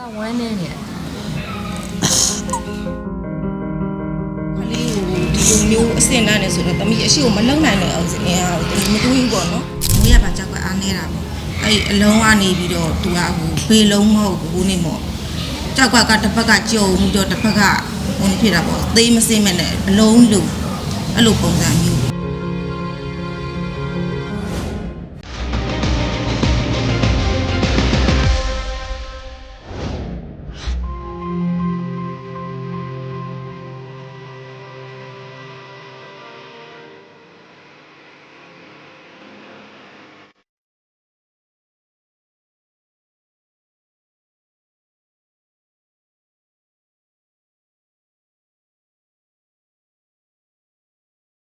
ကဝမ်းနေနေကလေးကိုဒီလိုမျိုးအဆင့်တန်းနေဆိုတော့တမီးအရှိကိုမလုံနိုင်တဲ့အောင်စင်အားကိုတမီးမတွေးဘူးပေါ့နော်။ငွေရပါကြောက်ကအားနေတာပေါ့။အဲ့အလုံးကနေပြီးတော့သူကဟိုဘေးလုံးမဟုတ်ဘူးဘူးနေမော့။ကြောက်ကကတစ်ဖက်ကကြုံပြီးတော့တစ်ဖက်ကဟိုနေဖြစ်တာပေါ့။သေးမစင်းမဲ့နဲ့အလုံးလို့အဲ့လိုပုံစံမျိုး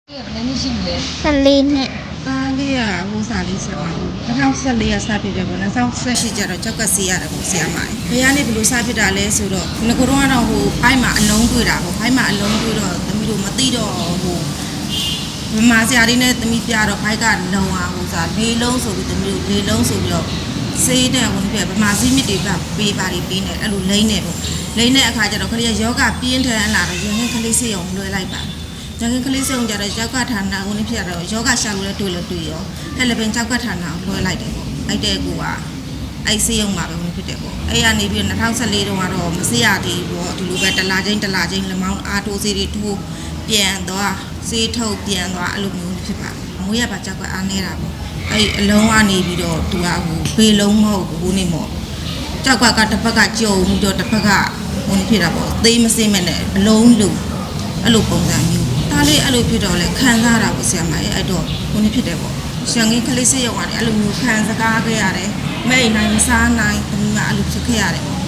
ဘယ်နည်းရှိပြီလဲ14နှစ်သားလေးကဟိုစားလေးဆက်ပါဘူး2014ကစဖြစ်တယ်ပေါ့2018ကျတော့ကြောက်ကစီးရတယ်ပေါ့ဆရာမ။ဘယ်ကနေဘယ်လိုစဖြစ်တာလဲဆိုတော့ငကိုတော့ကတော့ဟိုဘိုက်မှာအလုံးတွေ့တာပေါ့ဘိုက်မှာအလုံးတွေ့တော့သမီးတို့မသိတော့ဟိုမမဆရာလေးနဲ့သမီးပြတော့ဘိုက်ကလုံအောင်ဟိုစားလေးလုံးဆိုပြီးသမီးတို့လေးလုံးဆိုပြီးတော့စေးတဲ့ဝင်ပြဗမာစီးမြစ်တွေကပေးပါတွေပေးနေအဲ့လိုလိမ့်နေပေါ့လိမ့်တဲ့အခါကျတော့ခလေးကယောဂပြင်းထန်လာတော့ရင်းခလေးစေးအောင်လွှဲလိုက်ပါ ကျန်ကကလေးစုံကြတော့ကြောက်ကဌာနဦးနေဖြစ်တော့ယောဂရှာလို့လည်းတွေ့လို့တွေ့ရောအဲ့လည်းပင်ကြောက်ကဌာနကိုလွှဲလိုက်တယ်ပေါ့အဲ့တဲ့ကူကအဲ့စေးရုံမှာပဲဝင်ဖြစ်တယ်ပေါ့အဲ့ရနေပြီး2014တုန်းကတော့မစေးရသေးဘူးပေါ့ဒီလိုပဲတလာချင်းတလာချင်းလမောင်းအားတိုးစေးတွေထိုးပြန်သွားစေးထုတ်ပြန်သွားအဲ့လိုမျိုးဖြစ်ပါမွေးရပါကြောက်ကအားနေတာပေါ့အဲ့အလုံးကနေပြီးတော့သူကဟိုဘေးလုံးမဟုတ်ဘူးနေမော့ကြောက်ကကတစ်ဖက်ကကြုံပြီးတော့တစ်ဖက်ကဟိုနေဖြစ်တာပေါ့သေးမစင်းမဲ့နဲ့အလုံးလို့အဲ့လိုပုံစံမျိုး ဒါလေးအဲ့လိုဖြစ်တော့လေခံစားတာပေါ့ဆရာမရဲ့အဲ့တော့ခုနှစ်ဖြစ်တယ်ပေါ့ရှန်ကင်းကလေးစေးရောက်ရတယ်အဲ့လိုမျိုးခံစကားခဲ့ရတယ်မဲ့နိုင်မစားနိုင်သမီးမအဲ့လိုဖြစ်ခဲ့ရတယ်ပေါ့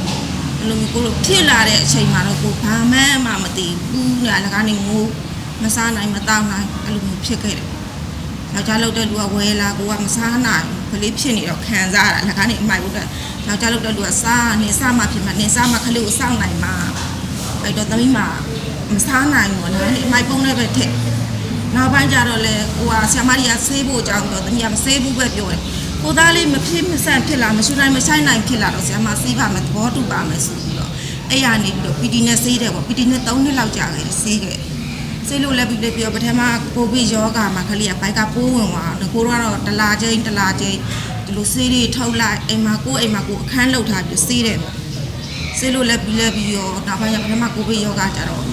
အဲ့လိုမျိုးကိုလိုဖြစ်လာတဲ့အချိန်မှာတော့ကိုဘာမှမမသိဘူးညာလည်းကနေငိုးမစားနိုင်မတောင်းနိုင်အဲ့လိုမျိုးဖြစ်ခဲ့တယ်ယောက်ျားလောက်တဲ့လူကဝဲလာကိုကမစားနိုင်ကလေးဖြစ်နေတော့ခံစားရတာလည်းကနေအမိုက်ဘူးတဲ့ယောက်ျားလောက်တဲ့လူကစားနေစားမှဖြစ်မှနေစားမှကလေးကိုစောင့်နိုင်မှာအဲ့တော့သမီးမ မစားနိုင်ဘူးလားအမိုက်ပုံးနဲ့ပဲထည့်နောက်ပိုင်းကျတော့လေဟိုဟာဆရာမကြီးကဆေးဖို့ကြောင်းတော့တမီးကမဆေးဘူးပဲပြောတယ်ကိုသားလေးမဖြစ်မဆန့်ဖြစ်လာမရှိနိုင်မဆိုင်နိုင်ဖြစ်လာတော့ဆရာမဆေးပါမယ်သဘောတူပါမယ်ဆိုပြီးတော့အဲ့ရနေပြီးတော့ PD နဲ့ဆေးတယ်ပေါ့ PD နဲ့3နှစ်လောက်ကြာခဲ့တယ်ဆေးခဲ့ဆေးလို့လည်းပြီးလည်းပြောပထမကိုဗစ်ယောဂါမှာခလေးကဘိုက်ကပိုးဝင်သွားတော့ကိုတော့တလာချင်းတလာချင်းဒီလိုဆေးတွေထုတ်လိုက်အိမ်မှာကိုအိမ်မှာကိုအခန်းလောက်ထားပြီးဆေးတယ်ပေါ့ဆေးလို့လည်းပြီးလည်းပြီးရောနောက်ပိုင်းကျပထမကိုဗစ်ယောဂါကြတော့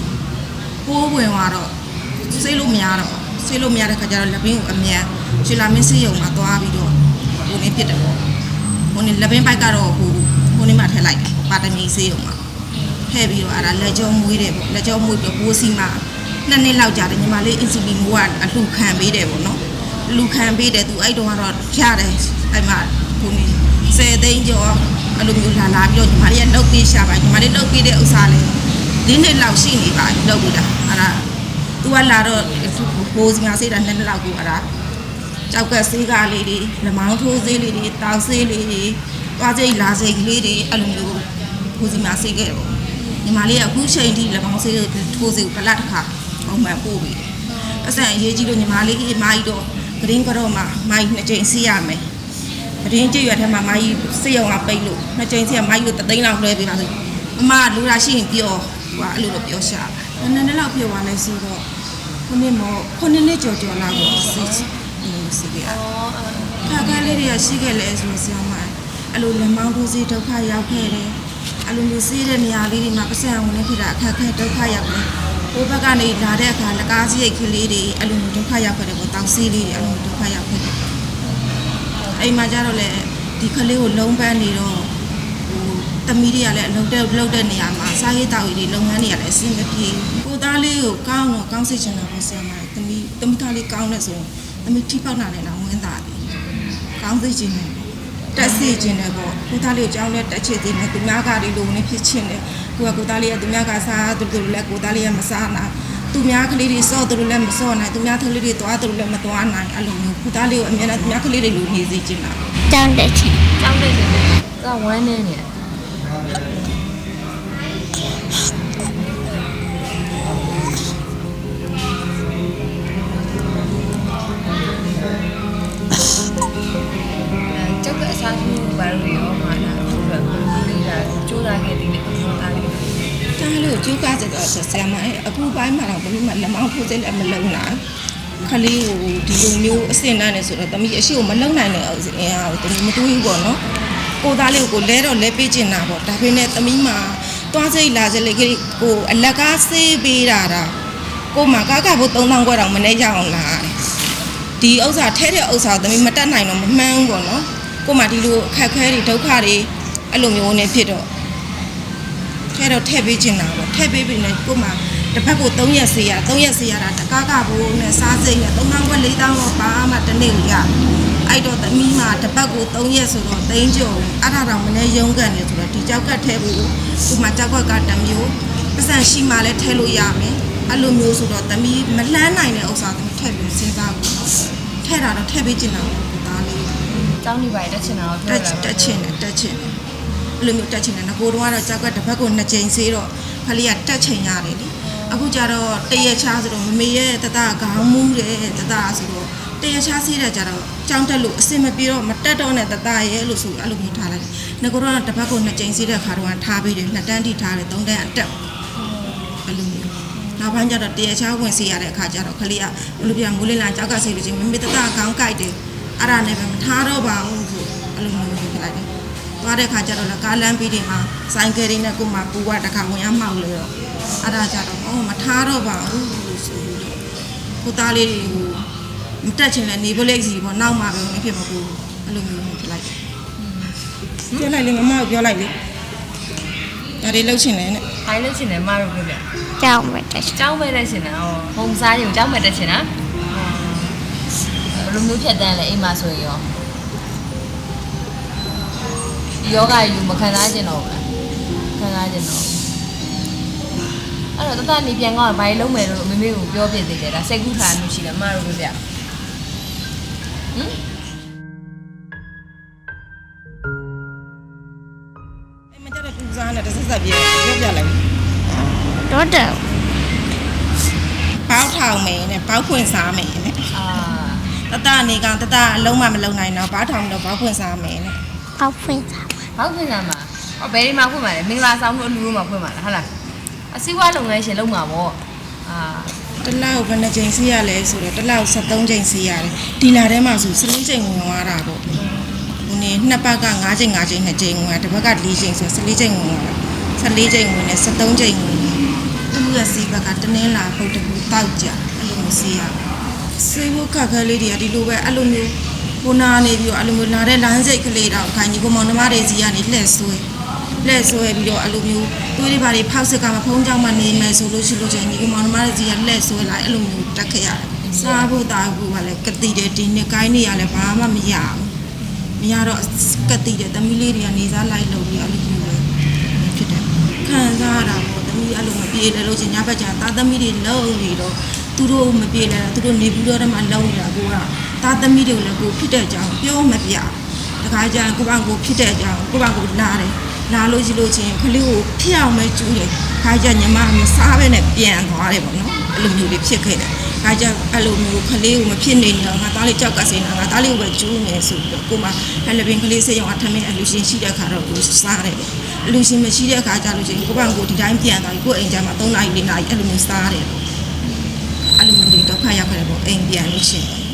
ပိုးဝင်သွားတော့ဆေးလို့မရတော့ဆေးလို့မရတဲ့ခါကျတော့လက်ဘင်းကိုအမြန်ရှီလာမင်းဆေးရုံမှာသွားပြီးတော့ဟိုနေဖြစ်တယ်ပေါ့ဟိုနေလက်ဘင်းပိုက်ကတော့ဟိုဟိုနေမှာထည့်လိုက်တယ်ပါတမီဆေးရုံမှာထည့်ပြီးတော့အဲ့ဒါလက်ကြောမွေးတယ်ပေါ့လက်ကြောမွေးပြီးဘိုးစီမှာနှစ်နှစ်လောက်ကြာတယ်ညီမလေးအင်စီလင်မိုးကအလှခံပေးတယ်ပေါ့နော်လူခံပေးတယ်သူအဲ့တုန်းကတော့ဖြားတယ်အဲ့မှာဟိုနေဆယ်သိန်းကျော်အဲ့လိုမျိုးလာလာပြီးတော့ညီမလေးကလုတ်ပေးရှာပါညီမလေးလုတ်ပေးတဲ့ဥစ္စာလေး ဒီနှစ်လောက်ရှိနေပါလုတ်ပြီးတာအဲ့ဒါသူကလာတော့ဘိုးစီမဆေးတာနှစ်နှစ်လောက်ကိုအဲ့ဒါကြောက်ကဆေးကားလေးတွေလမောင်းထိုးဆေးလေးတွေတောက်ဆေးလေးတွေသွားစိတ်လာစိတ်ကလေးတွေအဲ့လိုမျိုးဘိုးစီမဆေးခဲ့တော့ညီမလေးကအခုချိန်ထိလမောင်းဆေးထိုးဆေးကိုကလတ်တစ်ခါပုံမှန်ပို့ပြီးအဆန်အရေးကြီးလို့ညီမလေးအမကြီးတော့ဂရင်းကတော့မှမိုင်းနှစ်ချိန်ဆေးရမယ်ဂရင်းကြည့်ရတဲ့မှာမိုင်းဆေးရုံကပိတ်လို့နှစ်ချိန်ဆေးရမိုင်းကိုတသိန်းလောက်လွှဲပေးပါဆိုအမလူလာရှိရင်ပြော ဟိုကအဲ့လိုတော့ပြောရှာတယ်နည်းနည်းလောက်ပြောသွားလဲဆိုတော့ခုနှစ်မောခုနှစ်နှစ်ကြော်ကြော်လာတော့စီစီကရခါခါလေးတွေကရှိခဲ့လဲဆိုဆရာမအဲ့လိုလက်မောင်းထိုးစီဒုက္ခရောက်ခဲ့တယ်အဲ့လိုမျိုးစီးတဲ့နေရာလေးတွေမှာပတ်စံဝင်နေဖြစ်တာအခက်အခဲဒုက္ခရောက်တယ်ဟိုဘက်ကနေလာတဲ့အခါလက်ကားစရိတ်ကလေးတွေအဲ့လိုမျိုးဒုက္ခရောက်ခဲ့တယ်ပေါ့တောင်စီးလေးတွေအဲ့လိုမျိုးဒုက္ခရောက်ခဲ့တယ်အိမ်မှာကျတော့လေဒီကလေးကိုလုံးပန်းနေတော့ဟို တမီးတွေကလည်းအလုပ်တဲ့လုပ်တဲ့နေရာမှာစားရေးတောက်ရေးတွေလုပ်ငန်းတွေကလည်းအဆင်မပြေကိုသားလေးကိုကောင်းတော့ကောင်းစိတ်ချင်တာပေါ့ဆရာမတမီးတမီးသားလေးကောင်းတဲ့ဆိုရင်တမီးထိပေါက်နာနေတော့ဝင်းသားတယ်ကောင်းစိတ်ချင်တယ်တက်စီချင်တယ်ပေါ့ကိုသားလေးကိုကြောင်းနဲ့တက်ချစ်သေးတယ်သူများကလေးလိုနေဖြစ်ချင်တယ်ကိုကကိုသားလေးကသူများကစားသူတို့လည်းကိုသားလေးကမစားနိုင်သူများကလေးတွေစော့သူတို့လည်းမစော့နိုင်သူများကလေးတွေသွားသူတို့လည်းမသွားနိုင်အဲ့လိုမျိုးကိုသားလေးကိုအမြဲတမ်းသူများကလေးတွေလိုနေစေချင်တာကျောင်းတက်ချင်ကြောင်းနေနေကဝမ်းနေနေ ရာမအဲ့အခုပိုင်းမှာတော့ဘယ်လိုမှလက်မောင်းထိုးစိတ်လည်းမလုံနိုင်ခလေးကိုဒီလိုမျိုးအစင်တန်းနေဆိုတော့တမီးအရှိကိုမလုံနိုင်တဲ့အင်အားကိုတမီးမတွေးဘူးပေါ့နော်ကိုသားလေးကိုလဲတော့လဲပေးချင်တာပေါ့ဒါပေမဲ့တမီးမှာသွားစိတ်လာစိတ်လေးကိုအလကားဆေးပေးတာတာကိုမှကားကဖို့3000ခွဲတောင်မနေကြအောင်လာတယ်ဒီဥစ္စာထဲတဲ့ဥစ္စာကိုတမီးမတက်နိုင်တော့မမှန်းဘူးပေါ့နော်ကိုမှဒီလိုအခက်ခဲတွေဒုက္ခတွေအဲ့လိုမျိုးနဲ့ဖြစ်တော့ ထဲတော့ထည့်ပေးချင်တာပေါ့ထည့်ပေးပြီနဲ့ကို့မှာတစ်ဖက်ကို3ရက်စေးရ3ရက်စေးရတာတကားကဘိုးနဲ့စားစိတ်နဲ့3000ခွဲ4000တော့ပါမှတစ်နေ့ကိုရအဲ့တော့သမီးမှာတစ်ပတ်ကို3ရက်ဆိုတော့သိန်းကျော်အဲ့ဒါတော့မနေ့ရုံးကန်နေဆိုတော့ဒီကြောက်ကတ်ထဲဖို့ကို့မှာကြောက်ကတ်ကတစ်မျိုးပတ်စံရှိမှလည်းထဲလို့ရမယ်အဲ့လိုမျိုးဆိုတော့သမီးမလှမ်းနိုင်တဲ့ဥစ္စာသမီးထည့်လို့စဉ်းစားဘူးထဲတာတော့ထည့်ပေးချင်တာပေါ့ကိုသားလေးကျောင်းနေပါတက်ချင်တာကိုတပြောက်တာတက်ချင်တယ်တက်ချင်တယ် အဲ့လိုမျိုးတက်ချင်တယ်ငကိုတော့ကတော့ကြောက်ကတစ်ဖက်ကိုနှစ်ကြိမ်ဆေးတော့ခလေးကတက်ချင်ရတယ်လေအခုကျတော့တရချားဆိုတော့မမေရဲ့တတခေါင်းမူးတယ်တတဆိုတော့တရချားဆေးတယ်ကြတော့ကြောင်းတက်လို့အစင်မပြေတော့မတက်တော့နဲ့တတရဲ့လို့ဆိုအဲ့လိုမျိုးထားလိုက်တယ်ငကိုတော့တစ်ဖက်ကိုနှစ်ကြိမ်ဆေးတဲ့ခါတော့ထားပေးတယ်နှစ်တန်းထိထားတယ်သုံးတန်းအတက်အဲ့လိုမျိုးနောက်ပိုင်းကျတော့တရချားဝင်ဆေးရတဲ့အခါကျတော့ခလေးကဘယ်လိုပြန်မိုးလင်းလာကြောက်ကဆေးလို့ချင်းမမေတတခေါင်းကိုက်တယ်အဲ့ဒါနဲ့ပဲမထားတော့ပါဘူးဆိုအဲ့လိုမျိုးဖြစ်လိုက်တယ် သွားတဲ့ခါကျတော့လည်းကားလမ်းပြီးတွေမှာဆိုင်ကယ်တွေနဲ့ကိုမှပူကတခါဝင်ရမှောက်လေတော့အဲ့ဒါကြတော့အော်မထားတော့ပါဘူးလို့ဆိုပြီးတော့ကိုသားလေးတွေကိုမတက်ချင်လဲနေပလိတ်စီပေါ့နောက်မှပဲဝင်ဖြစ်မကူအဲ့လိုမျိုးဖြစ်လိုက်တယ်ပြောလိုက်လေမမကိုပြောလိုက်လေဒါတွေလှုပ်ချင်တယ်နဲ့ဟိုင်းလို့ချင်တယ်မတို့ပြောပြကြောက်မယ်တက်ကျောင်းပဲတက်ချင်တာဟောဘုံစားရုံကျောင်းပဲတက်ချင်တာဘယ်လိုမျိုးဖြတ်တန်းလဲအိမ်မှာဆိုရင်ရော ယောဂယူမခံစားကျင်တော့ဘူးခံစားကျင်တော့အဲ့တော့တတနေပြန်ကောင်းဘာလုံးမယ်လို့မမေကိုပြောပြသေးတယ်ဒါစိတ်ကူးထားမှုရှိတယ်မတို့ပြောပြဟမ်အဲ့မကြတော့ပူစားနဲ့တစ်ဆက်ဆက်ပြေပြောပြလိုက်တော့တယ်ပေါက်ထောင်မယ်နဲ့ပေါက်ခွင့်စားမယ်နဲ့အာတတနေကတတအလုံးမမလုံနိုင်တော့ပေါက်ထောင်တော့ပေါက်ခွင့်စားမယ်နဲ့အောက်ဖွင့်စား ဘောက်ဖွင့်လာမှာဟောဘယ်ဒီမှာဖွင့်မှာလဲမင်္ဂလာဆောင်လို့အလူလို့မှာဖွင့်မှာလားဟုတ်လားအစည်းအဝါလုပ်ငန်းရှင်လုပ်မှာပေါ့အာတစ်လောက်ဘယ်နှချိန်စီးရလဲဆိုတော့တစ်လောက်73ချိန်စီးရတယ်ဒီလာထဲမှာဆို14ချိန်ဝင်သွားတာပေါ့ဒီနေ့နှစ်ပတ်က9ချိန်9ချိန်2ချိန်ဝင်တာတစ်ပတ်က4ချိန်ဆို14ချိန်ဝင်သွားတာ14ချိန်ဝင်နေ73ချိန်ဝင်နေသူ့ရဲ့စီးဘက်ကတနင်းလာပုတ်တကူတောက်ကြအဲ့လိုမျိုးစီးရစေဖို့ခက်ခဲလေးတွေကဒီလိုပဲအဲ့လိုမျိုး ကိုနာနေပြီးတော့အဲ့လိုမျိုးလာတဲ့လမ်းစိတ်ကလေးတော့ခိုင်ကြီးကိုမောင်နှမတွေစီကနေလှည့်ဆွဲလက်ဆွဲပြီးတော့အဲ့လိုမျိုးသွေးတွေဘာတွေဖောက်စစ်ကမဖုံးကြောင်မှနေမယ်ဆိုလို့ရှိလို့ချင်းဒီကမောင်နှမတွေကြီးကလက်ဆွဲလိုက်အဲ့လိုမျိုးတက်ခဲ့ရတယ်စားဖို့တာဖို့ကလည်းကတိတယ်ဒီနှစ်ကိုင်းနေရလဲဘာမှမရဘူးမရတော့ကတိတယ်သမီးလေးတွေကနေစားလိုက်လို့ပြီးအဲ့လိုမျိုးပဲဖြစ်တယ်ခံစားရတာပေါ့သမီးအဲ့လိုမပြေလဲလို့ချင်းညဘက်ကျတာသမီးတွေလုံးနေတော့သူတို့မပြေလဲသူတို့နေပြီးတော့မှလုံးနေတာကိုက တာသမီးတွေကိုလည်းကိုဖြစ်တဲ့အကြောင်းပြောမပြတခါကျရင်ကိုယ့်ဘာကိုဖြစ်တဲ့အကြောင်းကိုယ့်ဘာကိုနားတယ်လာလို့ရှိလို့ချင်းခလေးကိုဖျောက်မဲကျူးတယ်ခါကျညီမမစားပဲနဲ့ပြန်သွားတယ်ပေါ့နော်အဲ့လိုမျိုးတွေဖြစ်ခဲ့တယ်ခါကျအဲ့လိုမျိုးခလေးကိုမဖြစ်နေတော့ငါသားလေးကြောက်ကစင်တာငါသားလေးကိုပဲကျူးနေဆိုပြီးတော့ကိုမဟဲလပင်ကလေးစေးရောအထမင်းအလူရှင်ရှိတဲ့ခါတော့ကိုစားတယ်ပေါ့အလူရှင်မရှိတဲ့ခါကျလို့ချင်းကိုကကိုဒီတိုင်းပြန်သွားပြီကိုအိမ်ကျမှ3နာရီ4နာရီအဲ့လိုမျိုးစားတယ်ပေါ့အဲ့လိုမျိုးတွေဒုက္ခရောက်ခဲ့တယ်ပေါ့အိမ်ပြန်လို့ရှိရင်